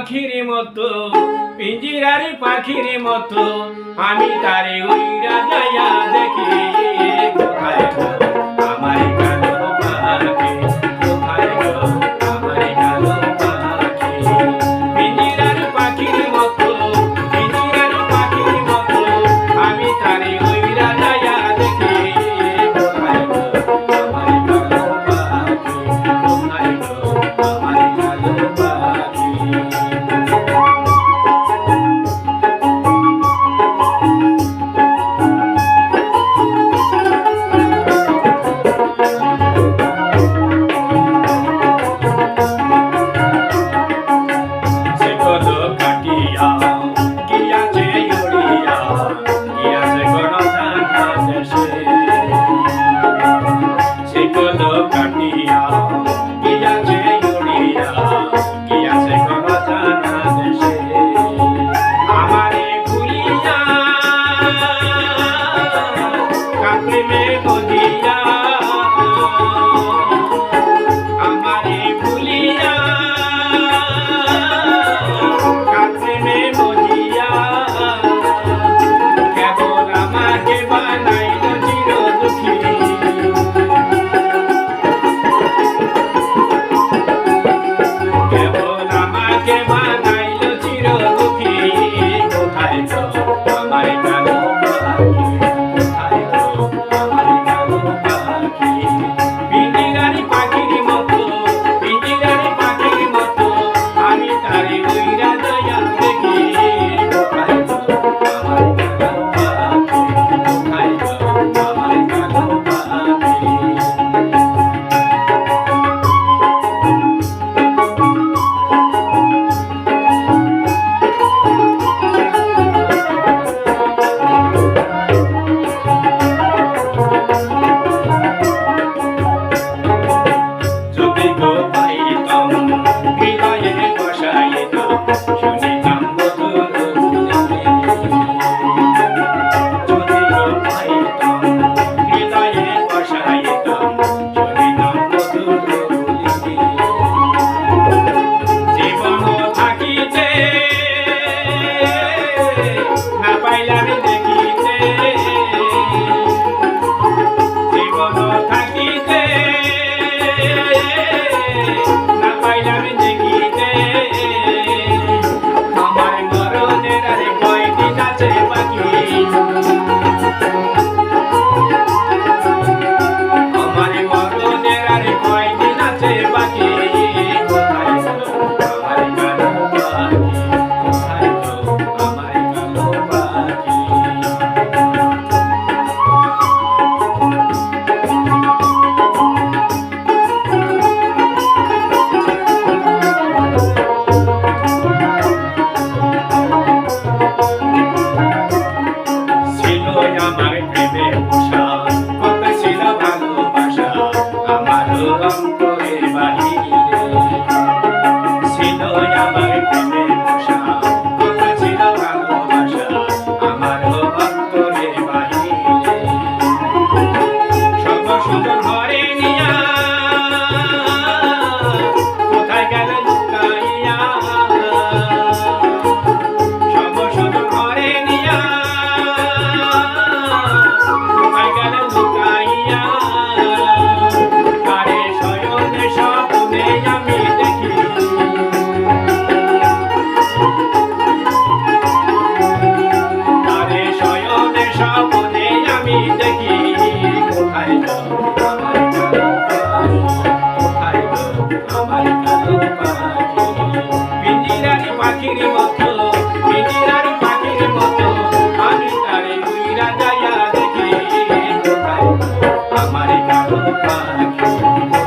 পাখির মতো পিঞ্জিরার পাখির মতো আমি তারে উইরা যাইয়া দেখি। 你呀。মনে আমি দেখি কোথায় পাখির মতো পিঞ্জিরার পাখির মতো, আমি তারে উইরা যাইয়া দেখি কোথায় আমার কালো পাখি।